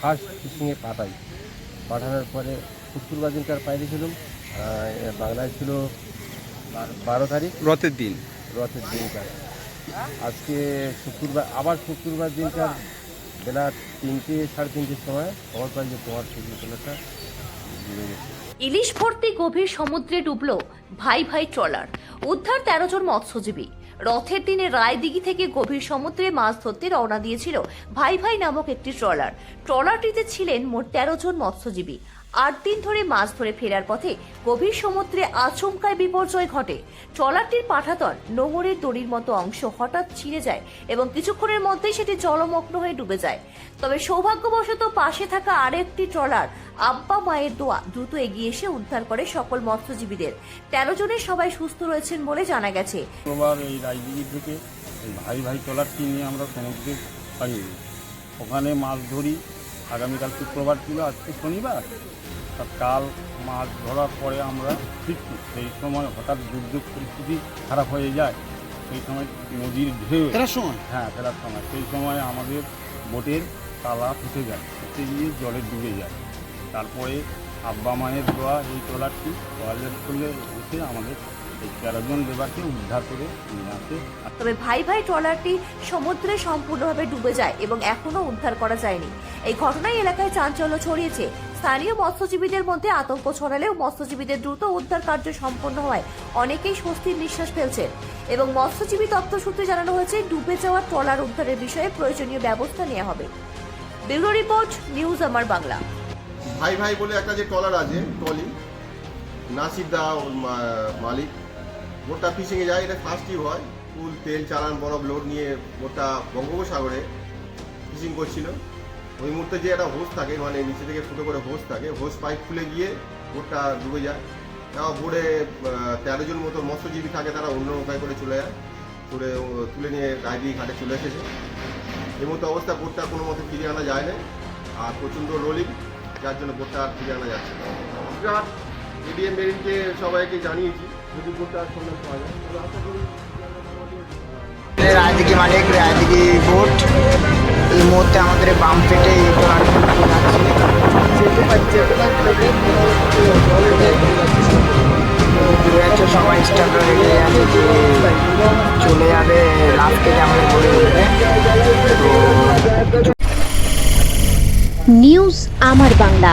First ফিশিংয়ে পাঠাই পাঠানোর পরে শুক্রবার দিনকার পাইয়েছিলাম বাংলায় ছিল বারো তারিখ। রথের দিন। রথের দিনকার আজকে শুক্রবার আবার শুক্রবার দিনকার বেলা তিনটে সাড়ে তিনটের সময় খবর পাই যে তোমার ডুবে গেছে। ইলিশ ভর্তি গভীর সমুদ্রে ডুবল ভাই ভাই ট্রলার। উদ্ধার তেরো জন মৎস্যজীবী। রথের দিনে রায়দিঘি থেকে গভীর সমুদ্রে মাছ ধরতে রওনা দিয়েছিল ভাই ভাই নামক একটি ট্রলার। ট্রলারটিতে ছিলেন মোট তেরো জন মৎস্যজীবী। আট দিন ধরে মাছ ধরে ফেরার পথে গভীর সমুদ্রে আচমকায় বিপর্যয় ঘটে। ট্রলারটির পাঠাতন নোঙরের দড়ির মতো অংশ হঠাৎ ছিঁড়ে যায় এবং কিছুক্ষণের মধ্যেই সেটি জলমগ্ন হয়ে ডুবে যায়। তবে সৌভাগ্যবশত পাশে থাকা আরেকটি ট্রলার আব্বা মায়ের দোয়া দ্রুত এগিয়ে এসে উদ্ধার করে সকল মৎস্যজীবীদের। তেরো জনের সবাই সুস্থ রয়েছেন বলে জানা গেছে। এই থেকে ভাই ভাই ট্রলারটি নিয়ে আমরা সমুদ্রে ওখানে মাছ ধরি আগামীকাল শুক্রবার ছিল আজকে শনিবার। কাল মাছ ধরার পরে আমরা ফিরছি সেই সময় হঠাৎ দুর্যোগ পরিস্থিতি খারাপ হয়ে যায় সেই সময় নদীর ঢেউ। ফেরার সময়? হ্যাঁ ফেরার সময়। সেই সময় আমাদের বোটের তালা ফুটে যায় ফুটে গিয়ে জলে ডুবে যায়। তারপরে আব্বা মায়ের দোয়া এই ট্রলারটি টয়লেট করলে এসে আমাদের এই তেরোজন লেবারকে উদ্ধার করে নিয়ে আসে। তবে ভাই ভাই ট্রলারটি সমুদ্রে সম্পূর্ণভাবে ডুবে যায় এবং এখনও উদ্ধার করা যায়নি। এই ঘটনায় এলাকায় চাঞ্চল্য ছড়িয়েছে। স্থানীয় মৎস্যজীবীদের মধ্যে আতঙ্ক ছড়ালেও মৎস্যজীবীদের দ্রুত উদ্ধার কার্য সম্পন্ন হওয়ায় অনেকেই স্বস্তির নিঃশ্বাস ফেলছেন এবং মৎস্যজীবী দপ্তর সূত্রে জানানো হয়েছে ডুবে যাওয়া ট্রলার উদ্ধারের বিষয়ে প্রয়োজনীয় ব্যবস্থা নেওয়া হবে। ব্যুরো রিপোর্ট নিউজ আমার বাংলা। ভাই ভাই বলে একটা যে ট্রলার আছে ট্রলি নাসির দা মালিক। গোটা ফিশিংয়ে যায়, এটা ফার্স্ট ট্রিপ হয়। ফুল, তেল, চালান, বরফ, লোড নিয়ে গোটা বঙ্গোপসাগরে ফিশিং করছিল। ওই মুহূর্তে যে একটা হোস থাকে মানে নিচে থেকে ফুটো করে হোস থাকে হোস পাইপ খুলে গিয়ে বোটটা ডুবে যায়। তাও বোর্ডে তেরো জন মতো মৎস্যজীবী থাকে, তারা অন্য নৌকায় করে চলে যায়। তুলে তুলে নিয়ে রায়দি ঘাটে চলে এসেছে। এই মতো অবস্থা বোটটা কোনো মতে ফিরিয়ে আনা যায় না আর প্রচণ্ড রোলিং যার জন্য বোটটা আর ফিরে আনা যাচ্ছে না। এডিএম মেরিনকে সবাইকে জানিয়েছি। রায়দিঘি মালিক রায়দিঘি বোট। এই মুহূর্তে আমাদের বাম পেটে যে চলে যাবে আমাদের নিউজ আমার বাংলা